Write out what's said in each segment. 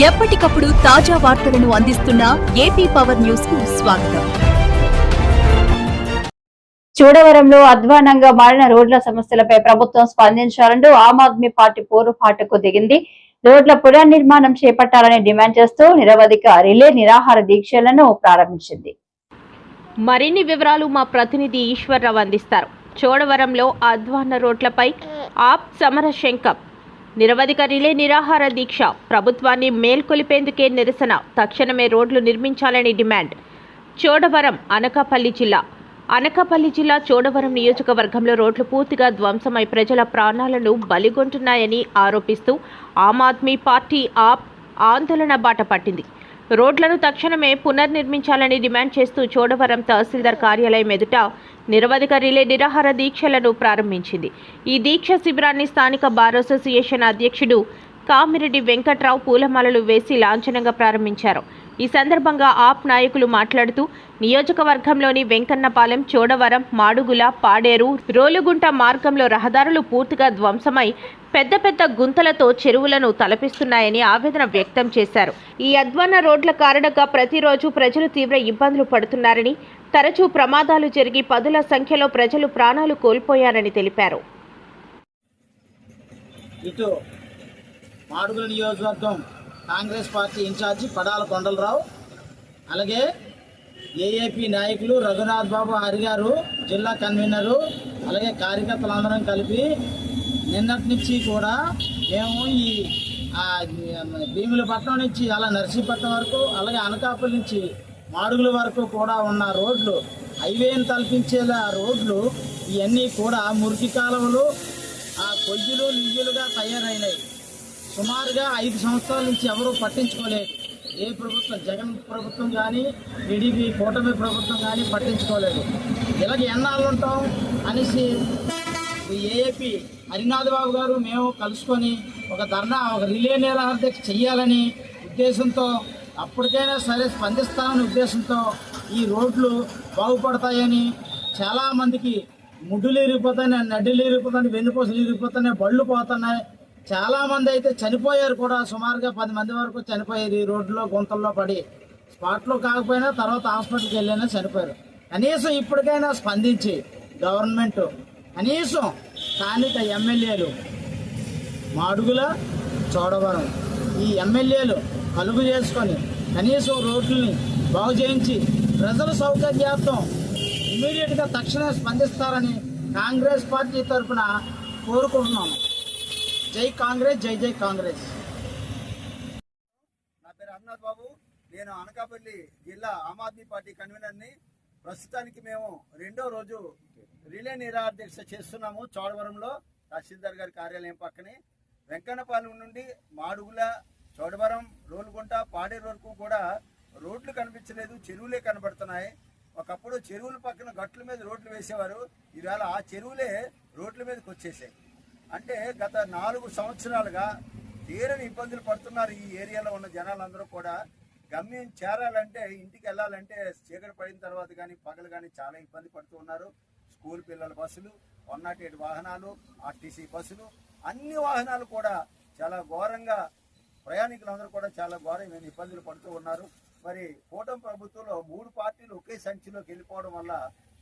ఎప్పటికప్పుడు తాజా వార్తలను అందిస్తున్న ఏపీ పవర్ న్యూస్కు స్వాగతం. చూడవరంలో అధ్వానంగా మారిన రోడ్ల సమస్యలపై ప్రభుత్వం స్పందించాలంటూ ఆమ్ ఆద్మీ పార్టీ పోరుపాటుకు దిగింది. రోడ్ల పునర్నిర్మాణం చేపట్టాలని డిమాండ్ చేస్తూ నిరవధిక రిలే నిరాహార దీక్షలను ప్రారంభించింది. మరిన్ని వివరాలు మా ప్రతినిధి ఈశ్వర్రావు అందిస్తారు. చోడవరంలో అధ్వాన్న రోడ్లపై ఆప్ సమర శంఖం నిరవధిక రిలే నిరాహార దీక్ష. ప్రభుత్వాన్ని మేల్కొలిపేందుకే నిరసన. తక్షణమే రోడ్లు నిర్మించాలని డిమాండ్. చోడవరం అనకాపల్లి జిల్లా. అనకాపల్లి జిల్లా చోడవరం నియోజకవర్గంలో రోడ్లు పూర్తిగా ధ్వంసమై ప్రజల ప్రాణాలను బలిగొంటున్నాయని ఆరోపిస్తూ ఆమ్ ఆద్మీ పార్టీ ఆప్ ఆందోళన బాట పట్టింది. రోడ్లను తక్షణమే పునర్నిర్మించాలని డిమాండ్ చేస్తూ చోడవరం తహసీల్దార్ కార్యాలయం ఎదుట నిరవధిక రిలే నిరాహార దీక్షలను ప్రారంభించింది. ఈ దీక్ష శిబిరాన్ని స్థానిక బార్ అసోసియేషన్ అధ్యక్షుడు కామిరెడ్డి వెంకట్రావు పూలమాలలు వేసి లాంఛనంగా ప్రారంభించారు. ఈ సందర్భంగా ఆప్ నాయకులు మాట్లాడుతూ నియోజకవర్గంలోని వెంకన్నపాలెం చోడవరం మాడుగుల పాడేరు రోలుగుంట మార్గంలో రహదారులు పూర్తిగా ధ్వంసమై పెద్ద పెద్ద గుంతలతో చెరువులను తలపిస్తున్నాయని ఆవేదన వ్యక్తం చేశారు. ఈ అధ్వాన రోడ్ల కారణంగా ప్రతిరోజు ప్రజలు తీవ్ర ఇబ్బందులు పడుతున్నారని తరచూ ప్రమాదాలు జరిగి పదుల సంఖ్యలో ప్రజలు ప్రాణాలు కోల్పోయారని తెలిపారు. ఇటు మాడుగుల నియోజకవర్గం కాంగ్రెస్ పార్టీ ఇన్ఛార్జి పడాల కొండలరావు అలాగే ఏఏపీ నాయకులు రఘునాథ్ బాబు హరి గారు జిల్లా కన్వీనరు అలాగే కార్యకర్తలందరం కలిపి నిన్నటి నుంచి కూడా మేము ఈ భీములపట్నం నుంచి అలా నర్సీపట్నం వరకు అలాగే అనకాపల్లి నుంచి మాడుగుల వరకు కూడా ఉన్న రోడ్లు హైవేని తలపించేలా రోడ్లు ఇవన్నీ కూడా మురికి కాలువలు ఆ కొయ్యలు లియ్యలుగా తయారైనాయి. సుమారుగా ఐదు సంవత్సరాల నుంచి ఎవరూ పట్టించుకోలేదు. ఏ ప్రభుత్వం జగన్ ప్రభుత్వం కానీ టీడీపీ కూటమి ప్రభుత్వం కానీ పట్టించుకోలేదు. ఇలాగ ఎన్నాళ్ళు ఉంటాం అనేసి ఏఏపీ హరినాథ్ బాబు గారు మేము కలుసుకొని ఒక ధర్నా ఒక రిలే నిరాహార చెయ్యాలని ఉద్దేశంతో అప్పటికైనా సరే స్పందిస్తామని ఉద్దేశంతో ఈ రోడ్లు బాగుపడతాయని చాలామందికి ముడ్డులు ఇరిగిపోతున్నాయి నడ్డులు ఇరిగిపోతాయి వెన్నుపూసలు ఇరిగిపోతున్నాయి బళ్ళు పోతున్నాయి. చాలా మంది అయితే చనిపోయారు కూడా. సుమారుగా పది మంది వరకు చనిపోయారు ఈ రోడ్లో గుంతల్లో పడి. స్పాట్లో కాకపోయినా తర్వాత హాస్పిటల్కి వెళ్ళినా చనిపోయారు. కనీసం ఇప్పటికైనా స్పందించి గవర్నమెంట్ కనీసం స్థానిక ఎమ్మెల్యేలు మాడుగుల చోడవరం ఈ ఎమ్మెల్యేలు కలుగు చేసుకొని కనీసం రోడ్లని బాగు చేయించి ప్రజల సౌకర్యార్థం ఇమీడియట్గా తక్షణమే స్పందిస్తారని కాంగ్రెస్ పార్టీ తరఫున కోరుకుంటున్నాము. జై కాంగ్రెస్ జై జై కాంగ్రెస్. నా పేరు అమ్నాథ్ బాబు. నేను అనకాపల్లి జిల్లా ఆమ్ ఆద్మీ పార్టీ కన్వీనర్ని. ప్రస్తుతానికి మేము రెండో రోజు రిలే నిరాధ్యక్ష చేస్తున్నాము చోడవరంలో. తహసీల్దార్ గారి కార్యాలయం పక్కనే. వెంకన్నపాలెం నుండి మాడుగుల చోడవరం రోలుగుంట పాడేరు వరకు కూడా రోడ్లు కనిపించలేదు చెరువులే కనబడుతున్నాయి. ఒకప్పుడు చెరువుల పక్కన గట్ల మీద రోడ్లు వేసేవారు. ఈవేళ ఆ చెరువులే రోడ్ల మీదకి వచ్చేసాయి. అంటే గత నాలుగు సంవత్సరాలుగా తీరని ఇబ్బందులు పడుతున్నారు ఈ ఏరియాలో ఉన్న జనాలందరూ కూడా. గమ్యం చేరాలంటే ఇంటికి వెళ్ళాలంటే చీకటి పడిన తర్వాత కానీ పగలు కానీ చాలా ఇబ్బంది పడుతూ ఉన్నారు. స్కూల్ పిల్లల బస్సులు వన్ నాట్ ఎయిట్ వాహనాలు ఆర్టీసీ బస్సులు అన్ని వాహనాలు కూడా చాలా ఘోరంగా ప్రయాణికులందరూ కూడా చాలా ఘోరమైన ఇబ్బందులు పడుతూ ఉన్నారు. మరి కూటమి ప్రభుత్వంలో మూడు పార్టీ ఒకే సంచిలోకి వెళ్ళిపోవడం వల్ల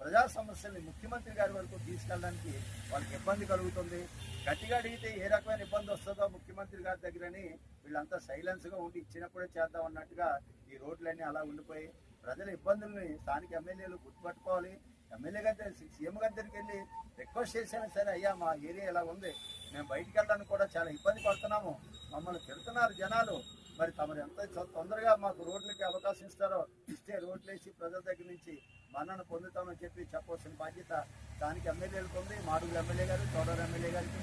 ప్రజా సమస్యల్ని ముఖ్యమంత్రి గారి వరకు తీసుకెళ్ళడానికి వాళ్ళకి ఇబ్బంది కలుగుతుంది. గట్టిగా అడిగితే ఏ రకమైన ఇబ్బంది వస్తుందో ముఖ్యమంత్రి గారి దగ్గరని వీళ్ళంతా సైలెన్స్గా ఉండి ఇచ్చినప్పుడే చేద్దాం అన్నట్టుగా ఈ రోడ్లన్నీ అలా ఉండిపోయి ప్రజల ఇబ్బందుల్ని స్థానిక ఎమ్మెల్యేలు గుర్తుపట్టుకోవాలి. ఎమ్మెల్యే గారి దగ్గర సీఎం గారి దగ్గరికి వెళ్ళి రిక్వెస్ట్ చేసినా సరే అయ్యా మా ఏరియా ఇలా ఉంది మేము బయటికి వెళ్ళడానికి కూడా చాలా ఇబ్బంది పడుతున్నాము మమ్మల్ని తిడుతున్నారు జనాలు మరి తమరు ఎంత తొందరగా మాకు రోడ్లకి అవకాశం ఇస్తారో ఇస్తే రోడ్లు వేసి ప్రజల దగ్గర నుంచి మన్నను పొందుతామని చెప్పి చెప్పవలసిన బాధ్యత దానికి ఎమ్మెల్యేలకు ఉంది మాడుగుల ఎమ్మెల్యే గారు చౌడవరం ఎమ్మెల్యే గారికి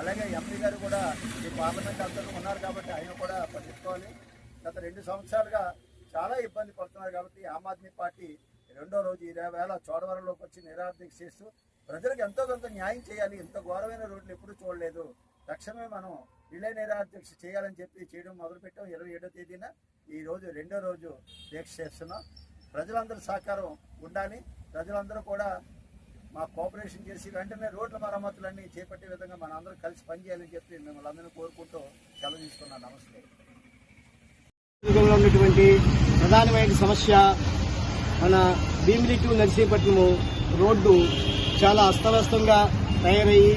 అలాగే ఎంపీ గారు కూడా ఈ పార్లమెంట్ అందరూ ఉన్నారు కాబట్టి ఆయన కూడా పట్టించుకోవాలి. గత రెండు సంవత్సరాలుగా చాలా ఇబ్బంది పడుతున్నారు కాబట్టి ఆమ్ ఆద్మీ పార్టీ రెండో రోజు ఇరవై వేల చోడవరంలోకి వచ్చి నిరార్థిక చేస్తూ ప్రజలకు ఎంతో కొంత న్యాయం చేయాలి ఇంత ఘోరమైన రోడ్లు ఎప్పుడూ చూడలేదు. తక్షణమే మనం రిలే నిరాధ్యక్ష చేయాలని చెప్పి చేయడం మొదలుపెట్టాం. ఇరవై ఏడో తేదీన ఈ రోజు రెండో రోజు దీక్ష చేస్తున్నాం. ప్రజలందరూ సహకారం ఉండాలి. ప్రజలందరూ కూడా మా కోఆపరేషన్ చేసి వెంటనే రోడ్ల మరమ్మతులన్నీ చేపట్టే విధంగా మన అందరూ కలిసి పనిచేయాలని చెప్పి మిమ్మల్ని అందరినీ కోరుకుంటూ సెలవు తీసుకున్నాను. నమస్తే. యుగంలో ఉన్నటువంటి ప్రధానమైన సమస్య మన భీమిలి టు నర్సీపట్నము రోడ్డు చాలా అస్తవ్యస్తంగా తయారయ్యి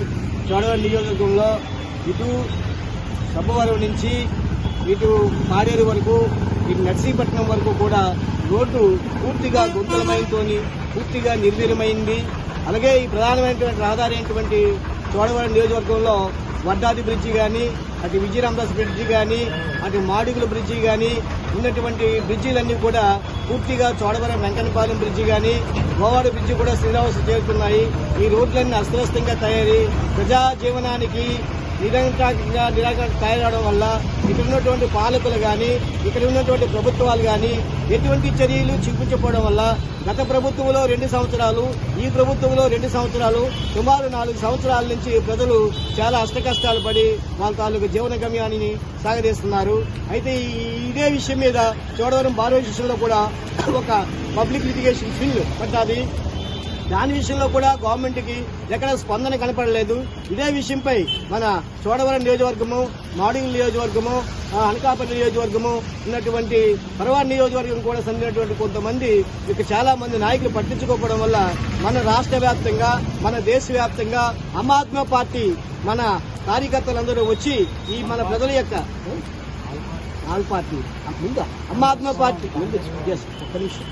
చోడవరం నియోజకవర్గంలో ఇటు సబ్బవరం నుంచి ఇటు మారేరు వరకు ఇటు నర్సీపట్నం వరకు కూడా రోడ్డు పూర్తిగా గుంతలమైనతోని పూర్తిగా నిర్వీర్యమైంది. అలాగే ఈ ప్రధానమైనటువంటి రహదారి అయినటువంటి చోడవరం నియోజకవర్గంలో వడ్డాది బ్రిడ్జి కానీ అటు విజయరామదాస్ బ్రిడ్జి కానీ అటు మాడుగుల బ్రిడ్జి కానీ ఉన్నటువంటి బ్రిడ్జిలన్నీ కూడా పూర్తిగా చోడవరం వెంకటపాలెం బ్రిడ్జి కానీ గోవాడ బ్రిడ్జి కూడా శ్రీరావస్థ చేరుతున్నాయి. ఈ రోడ్లన్నీ అస్తవ్యస్తంగా తయారీ ప్రజా జీవనానికి నిరంతరంగా నిరాకరణ తయారవడం వల్ల ఇక్కడ ఉన్నటువంటి పాలకులు కానీ ఇక్కడ ఉన్నటువంటి ప్రభుత్వాలు కానీ ఎటువంటి చర్యలు చూపించకపోవడం వల్ల గత ప్రభుత్వంలో రెండు సంవత్సరాలు ఈ ప్రభుత్వంలో రెండు సంవత్సరాలు సుమారు నాలుగు సంవత్సరాల నుంచి ప్రజలు చాలా అష్టకష్టాలు పడి వాళ్ళ తాలూకు జీవన గమ్యాన్ని సాగదీస్తున్నారు. అయితే ఇదే విషయం మీద చోడవరం బారో కూడా ఒక పబ్లిక్ లిటిగేషన్ బిల్ పట్టాది. దాని విషయంలో కూడా గవర్నమెంట్కి ఎక్కడ స్పందన కనపడలేదు. ఇదే విషయంపై మన చోడవరం నియోజకవర్గము మాడుగు నియోజకవర్గము అనకాపల్లి నియోజకవర్గము ఉన్నటువంటి పరవాడ నియోజకవర్గం కూడా చెందినటువంటి కొంతమంది ఇక చాలా మంది నాయకులు పట్టించుకోకపోవడం వల్ల మన రాష్ట్ర వ్యాప్తంగా మన దేశవ్యాప్తంగా ఆమ్ ఆద్మీ పార్టీ మన కార్యకర్తలందరూ వచ్చి ఈ మన ప్రజల యొక్క ఆల్ పార్టీ. ముందు ఆమ్ ఆద్మీ పార్టీ. ముందు ఒక్క నిమిషం.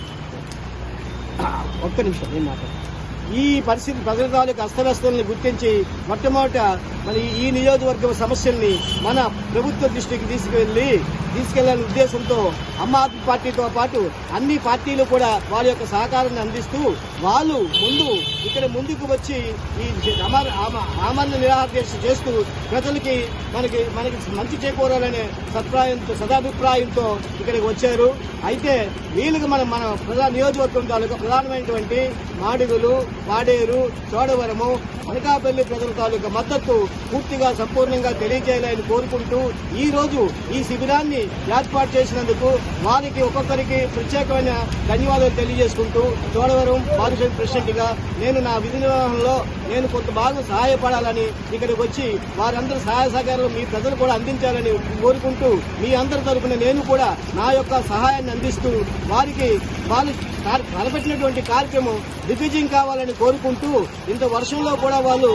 ఒక్క నిమిషం నేను మాట్లాడు ఈ పరిస్థితి ప్రజల తాలూకు అస్తవ్యస్తల్ని గుర్తించి మొట్టమొదట మరి ఈ నియోజకవర్గం సమస్యల్ని మన ప్రభుత్వ దృష్టికి తీసుకెళ్ళి తీసుకెళ్ళాలనే ఉద్దేశంతో అమ్మ ఆద్మీ పార్టీతో పాటు అన్ని పార్టీలు కూడా వాళ్ళ యొక్క సహకారాన్ని అందిస్తూ వాళ్ళు ముందు ఇక్కడ ముందుకు వచ్చి ఈ ఆమ- ఆమరణ నిరాహార చేస్తూ ప్రజలకి మనకి మనకి మంచి చేకూరాలనే సత్ప్రాయంతో సదాభిప్రాయంతో ఇక్కడికి వచ్చారు. అయితే వీళ్ళకి మనం మన ప్రధాన నియోజకవర్గం తాలూకా ప్రధానమైనటువంటి మాడుగులు పాడేరు చోడవరము అనకాపల్లి ప్రజల తాలూకు మద్దతు పూర్తిగా సంపూర్ణంగా తెలియజేయాలని కోరుకుంటూ ఈ రోజు ఈ శిబిరాన్ని ఏర్పాటు చేసినందుకు వారికి ఒక్కొక్కరికి ప్రత్యేకమైన ధన్యవాదాలు తెలియజేసుకుంటూ చోడవరం పారిశ్రామిక ప్రెసిడెంట్గా నేను నా విధి నిర్వహణలో నేను కొంత భాగం సహాయపడాలని ఇక్కడికి వచ్చి వారందరూ సహాయ సహకారాలు మీ ప్రజలు కూడా అందించాలని కోరుకుంటూ మీ అందరి తరపున నేను కూడా నా యొక్క సహాయాన్ని అందిస్తూ వారికి వాళ్ళు తలపెట్టినటువంటి కార్యక్రమం దిగ్విజయం కావాలని కోరుకుంటూ ఇంత వర్షంలో కూడా వాళ్ళు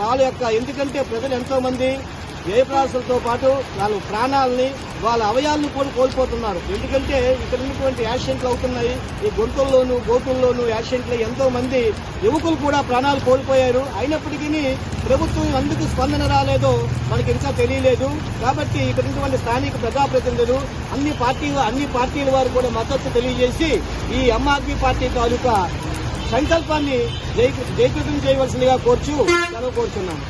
వాళ్ళ యొక్క ఎందుకంటే ప్రజలు ఎంతో మంది వ్యయప్రాసాలతో పాటు వాళ్ళ ప్రాణాలని వాళ్ళ అవయాలను కూడా కోల్పోతున్నారు. ఎందుకంటే ఇక్కడ ఉన్నటువంటి యాక్సిడెంట్లు అవుతున్నాయి. ఈ గొంతుల్లోనూ గోతుల్లోనూ యాక్సిడెంట్లు ఎంతో మంది యువకులు కూడా ప్రాణాలు కోల్పోయారు. అయినప్పటికీ ప్రభుత్వం ఎందుకు స్పందన రాలేదో మనకి ఇంకా తెలియలేదు. కాబట్టి ఇక్కడ ఉన్నటువంటి స్థానిక ప్రజాప్రతినిధులు అన్ని పార్టీలు అన్ని పార్టీల వారు కూడా మద్దతు తెలియజేసి ఈ ఆమ్ ఆద్మీ పార్టీ తాలూకా సంకల్పాన్ని జై జయకృతం చేయవలసిందిగా కోర్చు సెలవు కోరుచున్నాను